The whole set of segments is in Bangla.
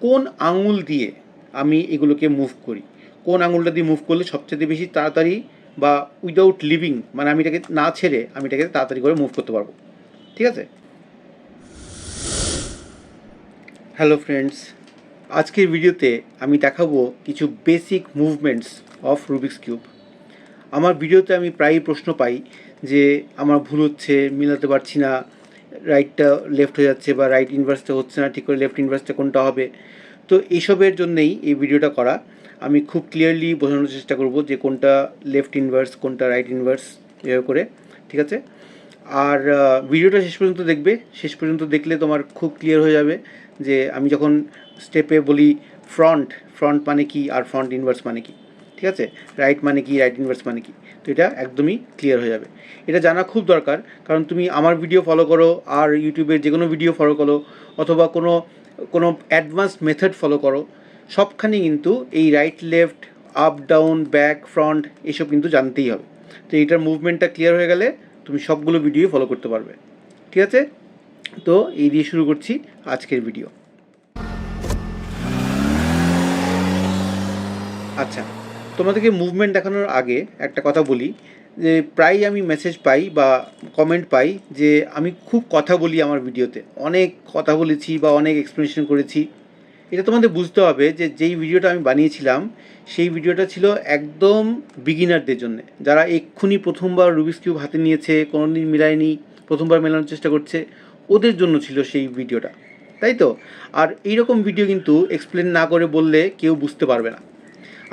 কোন আঙুল দিয়ে আমি এগুলোকে মুভ করি? কোন আঙুলটা দিয়ে মুভ করলে সবচেয়ে বেশি তাড়াতাড়ি বা উইদাউট লিভিং মানে আমি এটাকে না ছেড়ে আমি এটাকে তাড়াতাড়ি করে মুভ করতে পারব। ঠিক আছে? হ্যালো ফ্রেন্ডস আজকের ভিডিওতে আমি দেখাবো কিছু basic movements of Rubik's cube আমার ভিডিওতে আমি প্রায়ই প্রশ্ন পাই যে, আমার ভুল হচ্ছে, মিলাতে পারছি না রাইটটা লেফট হয়ে যাচ্ছে বা রাইট ইনভার্সটা হচ্ছে না, ঠিক করে লেফট ইনভার্সটা কোনটা হবে? তো এইসবের জন্যেই এই ভিডিওটা করা। আমি খুব ক্লিয়ারলি বোঝানোর চেষ্টা করব যে কোনটা লেফট ইনভার্স কোনটা রাইট ইনভার্স এভাবে করে, ঠিক আছে? আর ভিডিওটা শেষ পর্যন্ত দেখবে। শেষ পর্যন্ত দেখলে তোমার খুব ক্লিয়ার হয়ে যাবে যে আমি যখন স্টেপে বলি ফ্রন্ট ফ্রন্ট মানে কি আর ফ্রন্ট ইনভার্স মানে কি। ঠিক আছে? রাইট মানে কি রাইট ইনভার্স মানে কি? তো এটা একদমই ক্লিয়ার হয়ে যাবে। এটা জানা খুব দরকার, কারণ তুমি আমার ভিডিও ফলো করো আর ইউটিউবের যে কোনো ভিডিও ফলো করো, অথবা কোনো কোনো অ্যাডভান্স মেথড ফলো করো, সবখানে কিন্তু এই right left up down back front এসব কিন্তু জানতেই হবে। তো এইটার মুভমেন্টটা ক্লিয়ার হয়ে গেলে তুমি সবগুলো ভিডিও ফলো করতে পারবে। ঠিক আছে? তো এই দিয়ে শুরু করছি আজকের ভিডিও আচ্ছা তোমাদেরকে মুভমেন্ট দেখানোর আগে একটা কথা বলি, যে প্রায়ই আমি মেসেজ পাই বা কমেন্ট পাই যে আমি খুব কথা বলি আমার ভিডিওতে। অনেক কথা বলেছি বা অনেক এক্সপ্লেনেশন করেছি। এটা তোমাদের বুঝতে হবে যে যেই ভিডিওটা আমি বানিয়েছিলাম, সেই ভিডিওটা ছিল একদম বিগিনারদের জন্য। যারা এক্ষুনি প্রথমবার রুবিক্স কিউব হাতে নিয়েছে কোনো দিন মিলায়নি, প্রথমবার মেলানোর চেষ্টা করছে, ওদের জন্য ছিল সেই ভিডিওটা তাই তো? আর এইরকম ভিডিও কিন্তু এক্সপ্লেন না করে বললে কেউ বুঝতে পারবে না।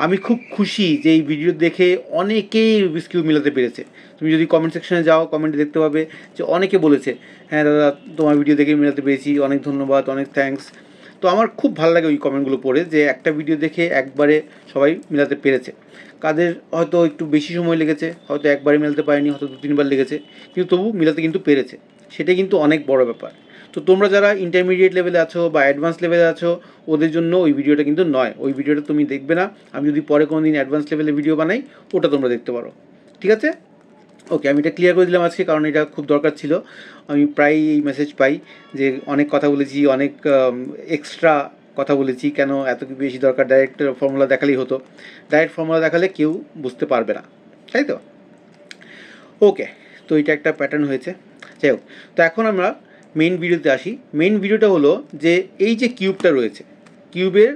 আমি খুব খুশি যে এই ভিডিও দেখে অনেকেই রুবিক্স কিউব মিলাতে পেরেছে। তুমি যদি কমেন্ট সেকশনে যাও কমেন্টে দেখতে পাবে যে অনেকে বলেছে হ্যাঁ দাদা, তোমার ভিডিও দেখে মিলাতে পেরেছি, অনেক ধন্যবাদ, অনেক থ্যাঙ্কস তো আমার খুব ভালো লাগে ওই কমেন্টগুলো পড়ে যে একটা ভিডিও দেখে একবারে সবাই মিলাতে পেরেছে। কাদের হয়তো একটু বেশি সময় লেগেছে, হয়তো একবারে মিলাতে পারেনি, হয়তো দু তিনবার লেগেছে, কিন্তু তবু মিলাতে কিন্তু পেরেছে। সেটা কিন্তু অনেক বড় ব্যাপার। তো তোমরা যারা ইন্টারমিডিয়েট লেভেলে আছো বা অ্যাডভান্স লেভেলে আছো, ওদের জন্য ওই ভিডিওটা কিন্তু নয়। ওই ভিডিওটা তুমি দেখবে না। আমি যদি পরে কোনো দিন অ্যাডভান্স লেভেলে ভিডিও বানাই, ওটা তোমরা দেখতে পারো। ঠিক আছে? ওকে আমি এটা ক্লিয়ার করে দিলাম আজকে, কারণ এটা খুব দরকার ছিল। আমি প্রায় এই মেসেজ পাই যে অনেক কথা বলেছি, অনেক এক্সট্রা কথা বলেছি। কেন এত বেশি দরকার? ডাইরেক্ট ফর্মুলা দেখালেই হতো। ডাইরেক্ট ফর্মুলা দেখালে কেউ বুঝতে পারবে না। তাই তো? ওকে তো এটা একটা প্যাটার্ন হয়েছে। যাই হোক, তো এখন আমরা মেইন ভিডিওতে আসি। মেন ভিডিওটা হলো যে এই যে কিউবটা রয়েছে কিউবের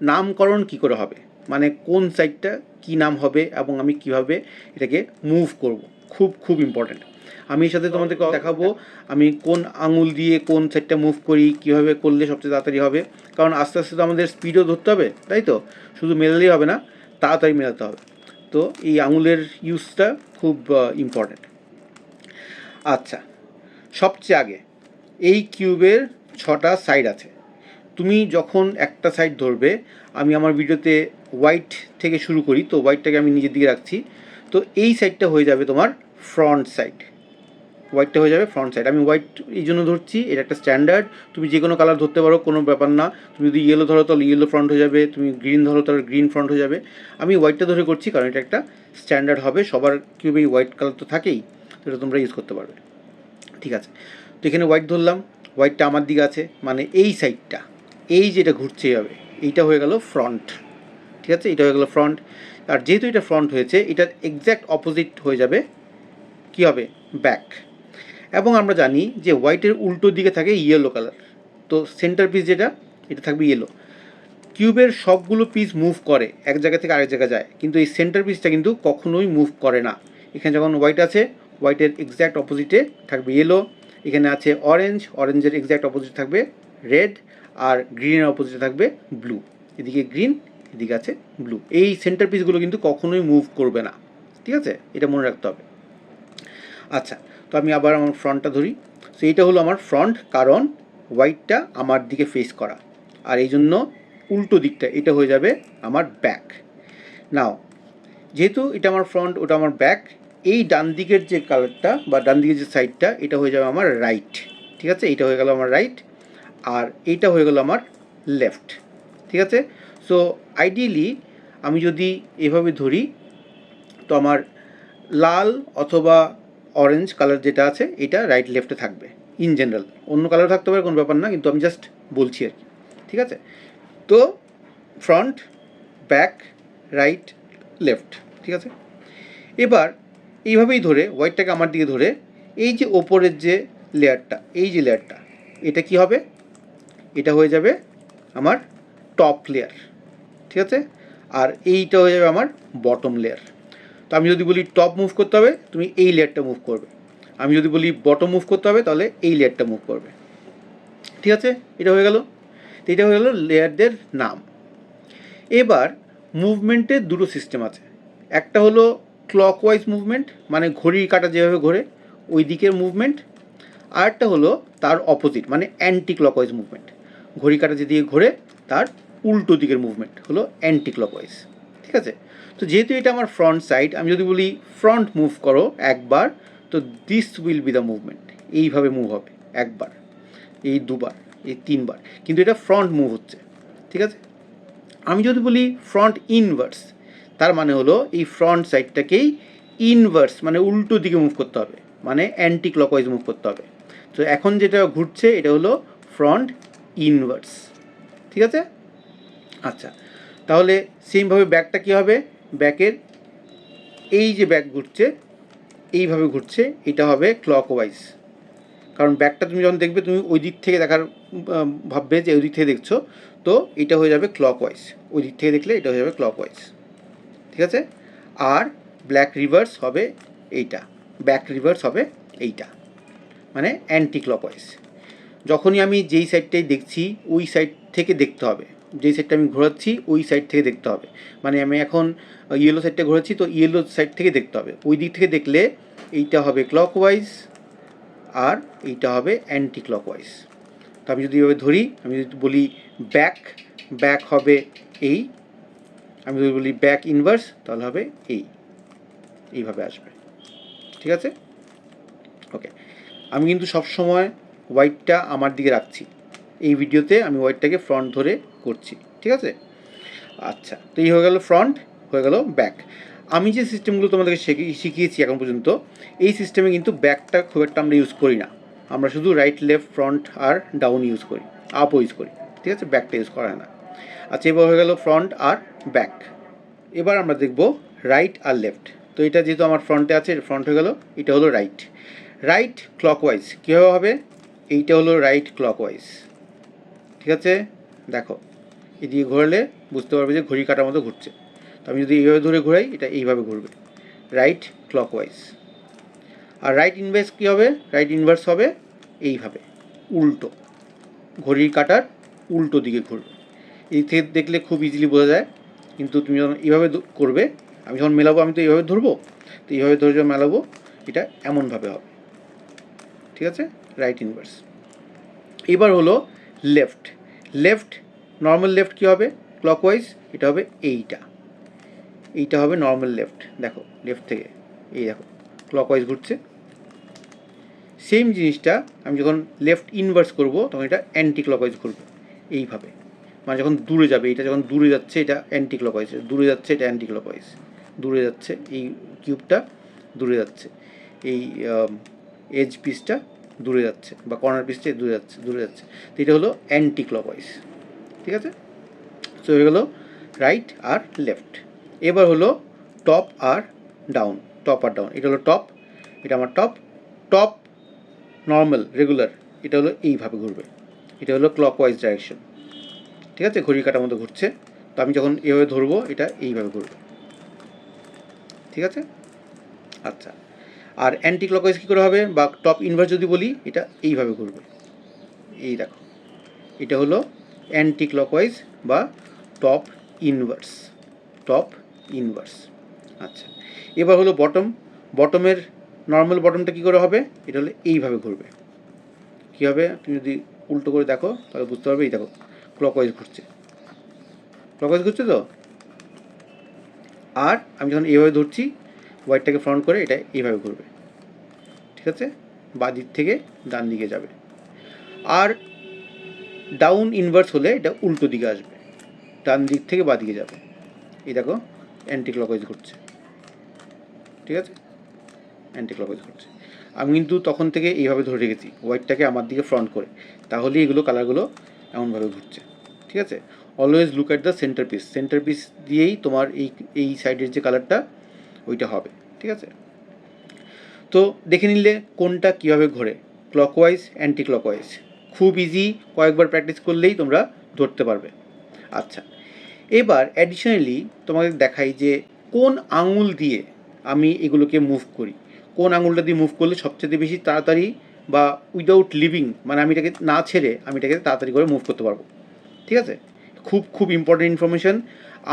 নামকরণ কি করে হবে? মানে কোন সাইডটা কি নাম হবে এবং আমি কীভাবে এটাকে মুভ করব? খুব খুব ইম্পর্ট্যান্ট আমি এর সাথে তোমাদেরকে দেখাবো আমি কোন আঙুল দিয়ে কোন সাইডটা মুভ করি, কীভাবে করলে সবচেয়ে তাড়াতাড়ি হবে। কারণ আস্তে আস্তে তো আমাদের স্পিডও ধরতে হবে, তাই তো? শুধু মেলালেই হবে না, তাড়াতাড়ি মেলাতে হবে। তো এই আঙুলের ইউজটা খুব ইম্পর্ট্যান্ট আচ্ছা সবচেয়ে আগে এই কিউবের ছটা সাইড আছে। তুমি যখন একটা সাইড ধরবে, আমি আমার ভিডিওতে হোয়াইট থেকে শুরু করি, তো হোয়াইটটাকে আমি নিজের দিকে রাখছি, তো এই সাইডটা হয়ে যাবে তোমার ফ্রন্ট সাইড হোয়াইটটা হয়ে যাবে ফ্রন্ট সাইড আমি হোয়াইট এই জন্য ধরছি, এটা একটা স্ট্যান্ডার্ড তুমি যে কোনো কালার ধরতে পারো, কোনো ব্যাপার না। তুমি যদি ইয়েলো ধরো, তাহলে ইয়েলো ফ্রন্ট হয়ে যাবে। তুমি গ্রিন ধরো, তাহলে গ্রিন ফ্রন্ট হয়ে যাবে। আমি হোয়াইটটা ধরে করছি, কারণ এটা একটা স্ট্যান্ডার্ড হবে। সবার কিউবে এই হোয়াইট কালার তো থাকেই এটা তোমরা ইউজ করতে পারবে। ঠিক আছে? তো এখানে হোয়াইট ধরলাম হোয়াইটটা আমার দিকে আছে মানে এই সাইডটা এই যেটা ঘুরছে হবে এইটা হয়ে গেল ফ্রন্ট ঠিক আছে? এটা হয়ে গেল ফ্রন্ট আর যেহেতু এটা ফ্রন্ট হয়েছে, এটার এক্স্যাক্ট অপোজিট হয়ে যাবে কী হবে? ব্যাক এবং আমরা জানি যে হোয়াইটের উল্টো দিকে থাকে ইয়েলো কালার তো সেন্টার পিস যেটা, এটা থাকবে ইয়েলো কিউবের সবগুলো পিস মুভ করে, এক জায়গা থেকে আরেক জায়গায় যায়। কিন্তু এই সেন্টার পিসটা কিন্তু কখনোই মুভ করে না। এখানে যখন হোয়াইট আছে হোয়াইটের এক্স্যাক্ট অপোজিটে থাকবে ইয়েলো এখানে আছে অরেঞ্জ অরেঞ্জের এক্স্যাক্ট অপোজিট থাকবে রেড আর গ্রিনের অপোজিটে থাকবে ব্লু এদিকে গ্রিন এদিকে আছে ব্লু এই সেন্টার পিসগুলো কিন্তু কখনোই মুভ করবে না। ঠিক আছে? এটা মনে রাখতে হবে। আচ্ছা তো আমি আবার আমার ফ্রন্টটা ধরি। তো এইটা হলো আমার ফ্রন্ট কারণ হোয়াইটটা আমার দিকে ফেস করা। আর এই জন্য উল্টো দিকটা, এটা হয়ে যাবে আমার ব্যাক নাও যেহেতু এটা আমার ফ্রন্ট ওটা আমার ব্যাক এই ডান দিকের যে কালারটা বা ডান দিকের যে সাইডটা এটা হয়ে যাবে আমার রাইট ঠিক আছে? এইটা হয়ে গেল আমার রাইট আর এইটা হয়ে গেল আমার লেফট ঠিক আছে? সো আইডিয়ালি আমি যদি এভাবে ধরি, তো আমার লাল অথবা অরেঞ্জ কালার যেটা আছে, এটা রাইট লেফটে থাকবে ইন জেনারেল অন্য কালার থাকতে পারে, কোনো ব্যাপার না, কিন্তু আমি জাস্ট বলছি আর কি, ঠিক আছে? তো ফ্রন্ট ব্যাক রাইট লেফট ঠিক আছে? এবার এইভাবেই ধরে হোয়াইটটাকে আমার দিকে ধরে, এই যে ওপরের যে লেয়ারটা, এই যে লেয়ারটা, এটা কি হবে? এটা হয়ে যাবে আমার টপ লেয়ার ঠিক আছে? আর এইটা হয়ে যাবে আমার বটম লেয়ার তো আমি যদি বলি টপ মুভ করতে হবে, তুমি এই লেয়ারটা মুভ করবে। আমি যদি বলি বটম মুভ করতে হবে, তাহলে এই লেয়ারটা মুভ করবে। ঠিক আছে? এটা হয়ে গেল। তো এটা হয়ে গেল লেয়ারদের নাম। এবার মুভমেন্টের দুটো সিস্টেম আছে। একটা হলো ক্লকওয়াইজ মুভমেন্ট মানে ঘড়ির কাটা যেভাবে ঘোরে, ওই দিকের মুভমেন্ট আর একটা হলো তার অপোজিট মানে অ্যান্টি ক্লকওয়াইজ মুভমেন্ট ঘড়ি কাঁটা যেদিকে ঘোরে, তার উল্টো দিকের মুভমেন্ট হলো অ্যান্টি ক্লকওয়াইজ ঠিক আছে? তো যেহেতু এটা আমার ফ্রন্ট সাইড আমি যদি বলি ফ্রন্ট মুভ করো একবার, তো this will be the movement এইভাবে মুভ হবে, একবার। এই দুবার, এই তিনবার। কিন্তু এটা ফ্রন্ট মুভ হচ্ছে। ঠিক আছে? আমি যদি বলি ফ্রন্ট ইনভার্স তার মানে হলো এই ফ্রন্ট সাইডটাকেই ইনভার্স মানে উল্টো দিকে মুভ করতে হবে মানে অ্যান্টি ক্লকওয়াইজ মুভ করতে হবে। তো এখন যেটা ঘুরছে, এটা হলো ফ্রন্ট ইনভার্স ঠিক আছে? আচ্ছা তাহলে সেমভাবে ব্যাকটা কী হবে? ব্যাকের এই যে ব্যাক ঘুরছে, এইভাবে ঘুরছে, এটা হবে ক্লকওয়াইজ কারণ ব্যাকটা তুমি যখন দেখবে, তুমি ওই দিক থেকে দেখার ভাববে যে ওই দিক থেকে দেখছ, তো এটা হয়ে যাবে ক্লকওয়াইজ ওই দিক থেকে দেখলে এটা হয়ে যাবে ক্লকওয়াইজ ঠিক আছে? আর ব্ল্যাক রিভার্স হবে এইটা। ব্যাক রিভার্স হবে এইটা। মানে অ্যান্টি ক্লকওয়াইজ যখনই আমি যেই সাইডটাই দেখছি, ওই সাইড থেকে দেখতে হবে। যেই সাইডটা আমি ঘোরাচ্ছি, ওই সাইড থেকে দেখতে হবে। মানে আমি এখন ইয়েলো সাইডটা ঘোরাচ্ছি, তো ইয়েলো সাইড থেকে দেখতে হবে। ওই দিক থেকে দেখলে এইটা হবে ক্লকওয়াইজ আর এইটা হবে অ্যান্টি ক্লকওয়াইজ তো আমি যদি এভাবে ধরি, আমি যদি বলি ব্যাক ব্যাক হবে এই আমি যদি বলি ব্যাক ইনভার্স তাহলে হবে এই। এইভাবে আসবে। ঠিক আছে? ওকে আমি কিন্তু সবসময় হোয়াইটটা আমার দিকে রাখছি। এই ভিডিওতে আমি হোয়াইটটাকে ফ্রন্ট ধরে করছি। ঠিক আছে? আচ্ছা তো এই হয়ে গেল ফ্রন্ট হয়ে গেল ব্যাক আমি যে সিস্টেমগুলো তোমাদেরকে শিখি- শিখিয়েছি এখন পর্যন্ত, এই সিস্টেমে কিন্তু ব্যাকটা খুব একটা আমরা ইউজ করি না। আমরা শুধু রাইট লেফট ফ্রন্ট আর ডাউন ইউজ করি। আপও ইউজ করি। ঠিক আছে? ব্যাকটা ইউজ করা না। আচ্ছা এবার হয়ে গেল ফ্রন্ট আর ব্যাক এবার আমরা দেখব রাইট আর লেফট তো এটা যেহেতু আমার ফ্রন্টে আছে ফ্রন্ট হয়ে গেল, এটা হলো রাইট রাইট ক্লকওয়াইজ কীভাবে হবে? এইটা হলো রাইট ক্লকওয়াইজ ঠিক আছে? দেখো, এদিকে ঘোরালে বুঝতে পারবে যে ঘড়ি কাটার মতো ঘুরছে। তো আমি যদি এইভাবে ধরে ঘোরাই, এটা এইভাবে ঘুরবে। রাইট ক্লকওয়াইজ আর রাইট ইনভার্স কী হবে? রাইট ইনভার্স হবে এইভাবে, উল্টো। ঘড়ির কাটার উল্টো দিকে ঘুরবে। এই থেকে দেখলে খুব ইজিলি বোঝা যায়। কিন্তু তুমি যখন এইভাবে করবে, আমি যখন মেলাবো, আমি তো এইভাবে ধরবো? তো এইভাবে ধরে যখন মেলাবো, এটা এমনভাবে হবে। ঠিক আছে? রাইট ইনভার্স এবার হলো লেফট লেফট নর্মাল লেফট কী হবে? ক্লকওয়াইজ এটা হবে এইটা। এইটা হবে নর্মাল লেফট দেখো লেফট থেকে, এই দেখো ক্লকওয়াইজ ঘুরছে। সেম জিনিসটা, আমি যখন লেফট ইনভার্স করব, তখন এটা অ্যান্টি ক্লকওয়াইজ ঘুরবে। এইভাবে। মানে যখন দূরে যাবে, এটা যখন দূরে যাচ্ছে, এটা অ্যান্টি ক্লকওয়াইজ দূরে যাচ্ছে, এটা অ্যান্টি ক্লকওয়াইজ দূরে যাচ্ছে, এই কিউবটা দূরে যাচ্ছে, এই এজ পিসটা দূরে যাচ্ছে, বা কর্নার পিসটা দূরে যাচ্ছে দূরে যাচ্ছে। তো এটা হলো অ্যান্টি ক্লকওয়াইজ ঠিক আছে? সো হয়ে গেলো রাইট আর লেফট এবার হলো টপ আর ডাউন টপ আর ডাউন এটা হলো টপ এটা আমার টপ টপ নর্মাল রেগুলার এটা হলো এইভাবে ঘুরবে। এটা হলো ক্লকওয়াইজ ডাইরেকশন ঠিক আছে? ঘড়ি কাটার মতো ঘুরছে। তো আমি যখন এভাবে ধরবো, এটা এইভাবে ঘুরবে। ঠিক আছে? আচ্ছা। আর অ্যান্টি ক্লকওয়াইজ কী করে হবে? বা টপ ইনভার্স যদি বলি, এটা এইভাবে ঘুরবে। এই দেখো। এটা হলো অ্যান্টি ক্লকওয়াইজ বা টপ ইনভার্স টপ ইনভার্স আচ্ছা। এবার হলো বটম বটমের নর্মাল বটমটা কী করে হবে? এটা হলো এইভাবে ঘুরবে। কী হবে? তুমি যদি উল্টো করে দেখো, তাহলে বুঝতে পারবে। এই দেখো। ক্লকওয়াইজ ঘুরছে। ক্লকওয়াইজ ঘুরছে তো? আর আমি যখন এইভাবে ধরছি হোয়াইটটাকে ফ্রন্ট করে এটা এইভাবে ঘুরবে। ঠিক আছে? বাঁ দিক থেকে ডান দিকে যাবে। আর ডাউন ইনভার্স হলে এটা উল্টো দিকে আসবে। ডান দিক থেকে বাঁ দিকে যাবে। এই দেখো অ্যান্টি ক্লকওয়াইজ ঘুরছে। ঠিক আছে? অ্যান্টি ক্লকওয়াইজ ঘুরছে। আমি কিন্তু তখন থেকে এইভাবে ধরে রেখেছি হোয়াইটটাকে আমার দিকে ফ্রন্ট করে। তাহলে এগুলো কালারগুলো এমনভাবে ঘুরছে। ঠিক আছে? Always look at the centre piece centre piece দিয়েই তোমার এই এই সাইডের যে কালারটা ওইটা হবে। ঠিক আছে? তো দেখে নিলে কোনটা কীভাবে ঘোরে। ক্লকওয়াইজ অ্যান্টি ক্লকওয়াইজ খুব ইজি কয়েকবার প্র্যাকটিস করলেই তোমরা ধরতে পারবে। আচ্ছা এবার অ্যাডিশনালি তোমাকে দেখাই যে কোন আঙুল দিয়ে আমি এগুলোকে মুভ করি। কোন আঙুলটা দিয়ে মুভ করলে সবচেয়ে বেশি তাড়াতাড়ি বা উইদাউট লিভিং মানে আমি এটাকে না ছেড়ে আমি এটাকে তাড়াতাড়ি করে মুভ করতে পারব। ঠিক আছে? খুব খুব ইম্পর্টেন্ট ইনফরমেশান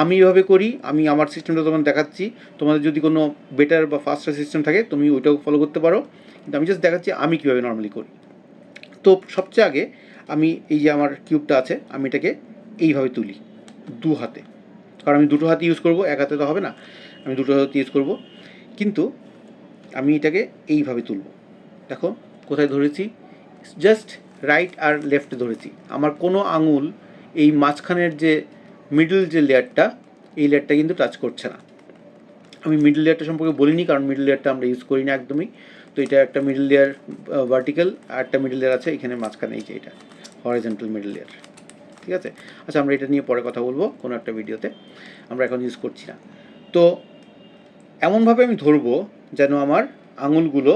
আমি এভাবে করি, আমি আমার সিস্টেমটা তোমার দেখাচ্ছি। তোমাদের যদি কোনো বেটার বা ফাস্টার সিস্টেম থাকে, তুমি ওইটাও ফলো করতে পারো। কিন্তু আমি জাস্ট দেখাচ্ছি আমি কীভাবে নর্মালি করি। তো সবচেয়ে আগে আমি এই যে আমার কিউবটা আছে, আমি এটাকে এইভাবে তুলি, দু হাতে। কারণ আমি দুটো হাতে ইউজ করব, এক হাতে তো হবে না। আমি দুটো হাতে ইউজ করব। কিন্তু আমি এটাকে এইভাবে তুলব। দেখো, কোথায় ধরেছি? জাস্ট রাইট আর লেফটে ধরেছি। আমার কোনো আঙুল এই মাঝখানের যে মিডল যে লেয়ারটা এই লেয়ারটা কিন্তু টাচ করছে না। আমি মিডল লেয়ারটা সম্পর্কে বলিনি, কারণ মিডল লেয়ারটা আমরা ইউজ করি না একদমই। তো এটা একটা মিডল লেয়ার ভার্টিক্যাল আর একটা মিডল লেয়ার আছে, এখানে মাঝখানে এই যে এটা হরিজেন্টাল মিডল লেয়ার ঠিক আছে? আচ্ছা আমরা এটা নিয়ে পরে কথা বলব কোনো একটা ভিডিওতে আমরা এখন ইউজ করছি না। তো এমনভাবে আমি ধরবো যেন আমার আঙুলগুলো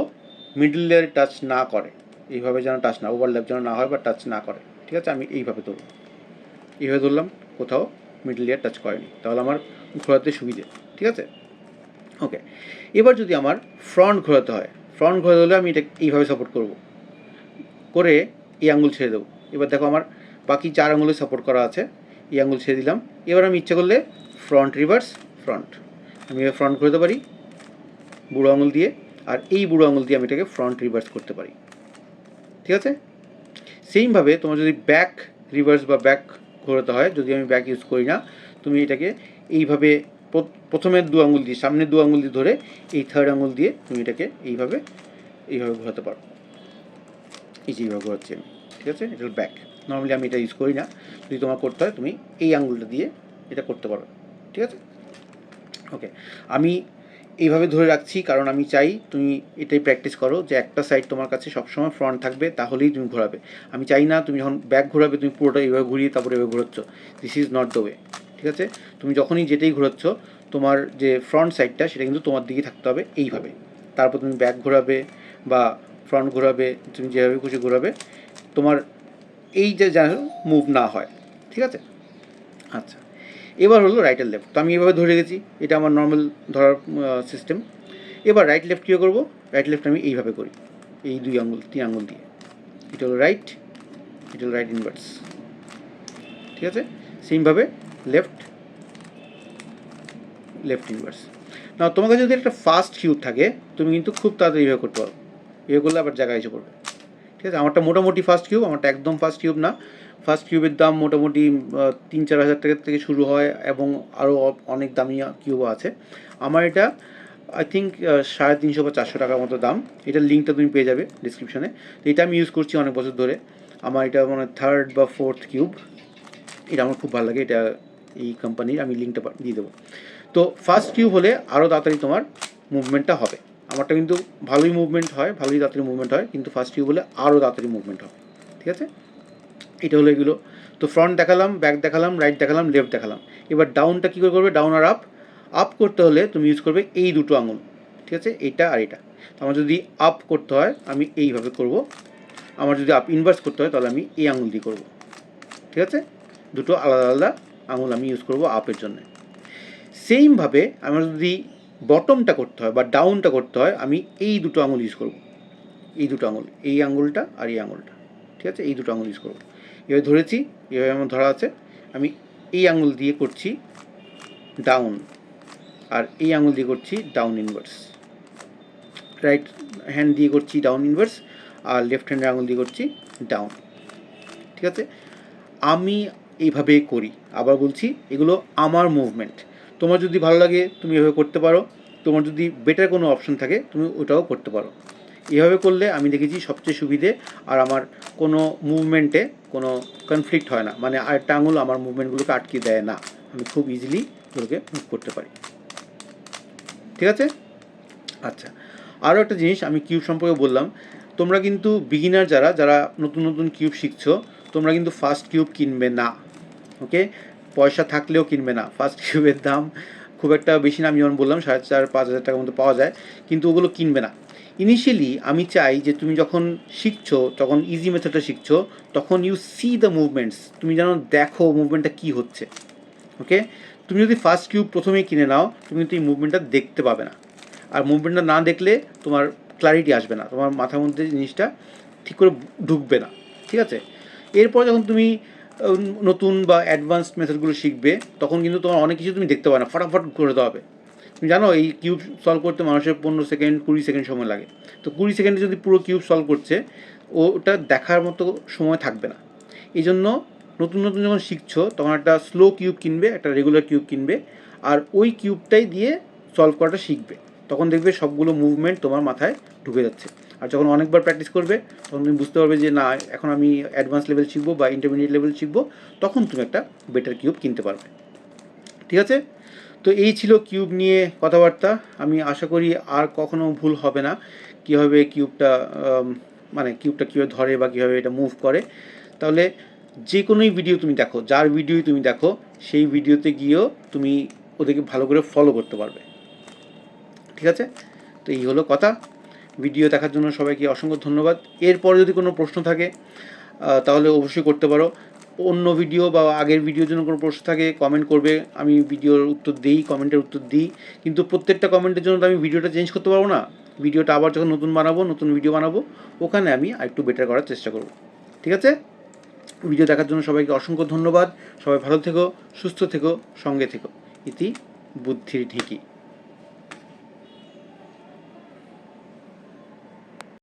মিডল লেয়ারে টাচ না করে। এইভাবে যেন টাচ না ওভারল্যাপ যেন না হয় বা টাচ না করে। ঠিক আছে? আমি এইভাবে ধরবো। এইভাবে ধরলাম কোথাও মিডল লেয়ার টাচ করেনি। তাহলে আমার ঘোরাতে সুবিধে, ঠিক আছে? ওকে, এবার যদি আমার ফ্রন্ট ঘোরাতে হয় ফ্রন্ট ঘোরাতে হলে আমি এটা এইভাবে সাপোর্ট করব। করে এই আঙুল ছেড়ে দেবো। এবার দেখো আমার বাকি চার আঙুলে সাপোর্ট করা আছে, এই আঙুল ছেড়ে দিলাম। এবার আমি ইচ্ছে করলে ফ্রন্ট রিভার্স ফ্রন্ট আমি এবার ফ্রন্ট ঘোরাতে পারি, বুড়ো আঙুল দিয়ে, আর এই বুড়ো আঙুল দিয়ে আমি এটাকে ফ্রন্ট রিভার্স করতে পারি। ঠিক আছে? সেইমভাবে তোমার যদি ব্যাক রিভার্স বা ব্যাক ঘোরাতে হয়, যদি আমি ব্যাক ইউজ করি না, তুমি এটাকে এইভাবে প্র- প্রথমের দু আঙুল দিয়ে সামনের দু আঙুল দিয়ে ধরে এই থার্ড আঙুল দিয়ে তুমি এটাকে এইভাবে এইভাবে ঘোরাতে পারো। এই যে এইভাবে ঘোরাচ্ছি আমি, ঠিক আছে? এটা ব্যাক নর্মালি আমি এটা ইউজ করি না। যদি তোমার করতে হয়, তুমি এই আঙুলটা দিয়ে এটা করতে পারো, ঠিক আছে? ওকে আমি এইভাবে ধরে রাখছি, কারণ আমি চাই তুমি এটাই প্র্যাকটিস করো যে একটা সাইড তোমার কাছে সবসময় ফ্রন্ট থাকবে, তাহলেই তুমি ঘোরাবে। আমি চাই না তুমি যখন ব্যাক ঘোরাবে, তুমি পুরোটা এইভাবে ঘুরিয়ে তারপরে এভাবে ঘোরাচ্ছ। This is not the way ঠিক আছে? তুমি যখনই যেটাই ঘোরাচ্ছ, তোমার যে ফ্রন্ট সাইডটা সেটা কিন্তু তোমার দিকেই থাকতে হবে এইভাবে। তারপর তুমি ব্যাক ঘোরাবে বা ফ্রন্ট ঘোরাবে, তুমি যেভাবে খুশি ঘোরাবে, তোমার এই যে যেন মুভ না হয়, ঠিক আছে? আচ্ছা। এবার হলো রাইট আর লেফট তো আমি এভাবে ধরে গেছি এটা আমার নর্মাল ধরার সিস্টেম এবার রাইট লেফট কীভাবে করব? রাইট লেফট আমি এইভাবে করি, এই দুই আঙুল তিন আঙুল দিয়ে। এটা হলো রাইট এটা হলো রাইট ইনভার্স ঠিক আছে? সেমভাবে লেফট লেফট ইনভার্স না তোমার কাছে যদি একটা ফাস্ট কিউব থাকে, তুমি কিন্তু খুব তাড়াতাড়ি এইভাবে করতে পারো। এভাবে করলে আবার জায়গায় এসে পড়বে। ঠিক আছে? আমারটা মোটামুটি ফার্স্ট কিউব আমারটা একদম ফার্স্ট কিউব না। ফার্স্ট কিউবের দাম মোটামুটি তিন চার হাজার টাকা থেকে শুরু হয় এবং আরও অনেক দামি কিউবও আছে। আমার এটা আই থিঙ্ক সাড়ে তিনশো বা চারশো টাকার মতো দাম। এটার লিঙ্কটা তুমি পেয়ে যাবে ডিসক্রিপশনে তো এটা আমি ইউজ করছি অনেক বছর ধরে। আমার এটা মানে থার্ড বা ফোর্থ কিউব এটা আমার খুব ভালো লাগে, এটা এই কোম্পানির আমি লিঙ্কটা দিয়ে দেবো। তো ফার্স্ট কিউব হলে আরও তাড়াতাড়ি তোমার মুভমেন্টটা হবে। আমারটা কিন্তু ভালোই মুভমেন্ট হয়, ভালোই তাড়াতাড়ি মুভমেন্ট হয়, কিন্তু ফার্স্ট কিউব হলে আরও তাড়াতাড়ি মুভমেন্ট হবে ঠিক আছে? এটা হলো এগুলো। তো ফ্রন্ট দেখালাম ব্যাক দেখালাম রাইট দেখালাম লেফট দেখালাম। এবার ডাউনটা কী করে করবে? ডাউন আর আপ আপ করতে হলে তুমি ইউজ করবে এই দুটো আঙুল ঠিক আছে? এটা আর এটা। তো আমার যদি আপ করতে হয়, আমি এইভাবে করব। আমার যদি আপ ইনভার্স করতে হয়, তাহলে আমি এই আঙুল দিয়ে করব, ঠিক আছে? দুটো আলাদা আলাদা আঙুল আমি ইউজ করব আপের জন্য। সেইমভাবে আমার যদি বটমটা করতে হয় বা ডাউনটা করতে হয়, আমি এই দুটো আঙুল ইউজ করব। এই দুটো আঙুল, এই আঙুলটা আর এই আঙুলটা, ঠিক আছে? এই দুটো আঙুল ইউজ করব। এভাবে ধরেছি, এভাবে আমার ধরা আছে, আমি এই আঙুল দিয়ে করছি ডাউন আর এই আঙুল দিয়ে করছি ডাউন ইনভার্স রাইট হ্যান্ড দিয়ে করছি ডাউন ইনভার্স আর লেফট হ্যান্ডের আঙুল দিয়ে করছি ডাউন ঠিক আছে? আমি এইভাবে করি। আবার বলছি, এগুলো আমার মুভমেন্ট তোমার যদি ভালো লাগে, তুমি এভাবে করতে পারো। তোমার যদি বেটার কোনো অপশন থাকে, তুমি ওটাও করতে পারো। এভাবে করলে আমি দেখেছি সবচেয়ে সুবিধে, আর আমার কোনো মুভমেন্টে কোনো কনফ্লিক্ট হয় না। মানে আরেকটা আঙুল আমার মুভমেন্টগুলোকে আটকে দেয় না। আমি খুব ইজিলি ওগুলোকে মুভ করতে পারি। ঠিক আছে? আচ্ছা। আরও একটা জিনিস আমি কিউব সম্পর্কে বললাম। তোমরা কিন্তু বিগিনার যারা যারা নতুন নতুন কিউব শিখছো, তোমরা কিন্তু ফার্স্ট কিউব কিনবে না। ওকে পয়সা থাকলেও কিনবে না। ফার্স্ট কিউবের দাম খুব একটা বেশি না, আমি যেমন বললাম, সাড়ে চার, পাঁচ হাজার টাকার মতো পাওয়া যায়, কিন্তু ওগুলো কিনবে না। ইনিশিয়ালি আমি চাই যে তুমি যখন শিখছো, তখন ইজি মেথডটা শিখছো, তখন ইউ সি দ্য মুভমেন্টস তুমি যেন দেখো মুভমেন্টটা কী হচ্ছে। ওকে তুমি যদি ফার্স্ট কিউব প্রথমেই কিনে নাও, তুমি কিন্তু এই মুভমেন্টটা দেখতে পাবে না। আর মুভমেন্টটা না দেখলে তোমার ক্লারিটি আসবে না। তোমার মাথার মধ্যে জিনিসটা ঠিক করে ঢুকবে না। ঠিক আছে? এরপর যখন তুমি নতুন বা অ্যাডভান্স মেথডগুলো শিখবে, তখন কিন্তু তোমার অনেক কিছু তুমি দেখতে পাবে না, ফটাফট করে দেওয়া হবে। তুমি জানো, এই কিউব সলভ করতে মানুষের পনেরো সেকেন্ড কুড়ি সেকেন্ড সময় লাগে। তো কুড়ি সেকেন্ডে যদি পুরো কিউব সলভ করছে, ওটা দেখার মতো সময় থাকবে না। এই জন্য নতুন নতুন যখন শিখছো, তখন একটা স্লো কিউব কিনবে, একটা রেগুলার কিউব কিনবে, আর ওই কিউবটাই দিয়ে সলভ করাটা শিখবে। তখন দেখবে সবগুলো মুভমেন্ট তোমার মাথায় ঢুকে যাচ্ছে। আর যখন অনেকবার প্র্যাকটিস করবে, তখন তুমি বুঝতে পারবে যে না, এখন আমি অ্যাডভান্স লেভেল শিখব বা ইন্টারমিডিয়েট লেভেল শিখব, তখন তুমি একটা বেটার কিউব কিনতে পারবে। ঠিক আছে? তো এই ছিল কিউব নিয়ে কথাবার্তা। আমি আশা করি আর কখনো ভুল হবে না, কীভাবে কিউবটা মানে কিউবটা কীভাবে ধরে বা কীভাবে এটা মুভ করে। তাহলে যে কোনোই ভিডিও তুমি দেখো, যার ভিডিওই তুমি দেখো, সেই ভিডিওতে গিয়েও তুমি ওদেরকে ভালো করে ফলো করতে পারবে। ঠিক আছে? তো এই হলো কথা। ভিডিও দেখার জন্য সবাইকে অসংখ্য ধন্যবাদ। এরপর যদি কোনো প্রশ্ন থাকে তাহলে অবশ্যই করতে পারো। অন্য ভিডিও বা আগের ভিডিওর জন্য কোনো প্রশ্ন থাকে কমেন্ট করবে। আমি ভিডিওর উত্তর দিই কমেন্টের উত্তর দিই। কিন্তু প্রত্যেকটা কমেন্টের জন্য তো আমি ভিডিওটা চেঞ্জ করতে পারব না। ভিডিওটা আবার যখন নতুন বানাবো, নতুন ভিডিও বানাবো, ওখানে আমি আরেকটু বেটার করার চেষ্টা করব। ঠিক আছে? ভিডিও দেখার জন্য সবাইকে অসংখ্য ধন্যবাদ। সবাই ভালো থেকো, সুস্থ থেকো, সঙ্গে থেকো। ইতি বুদ্ধির ঢেঁকি।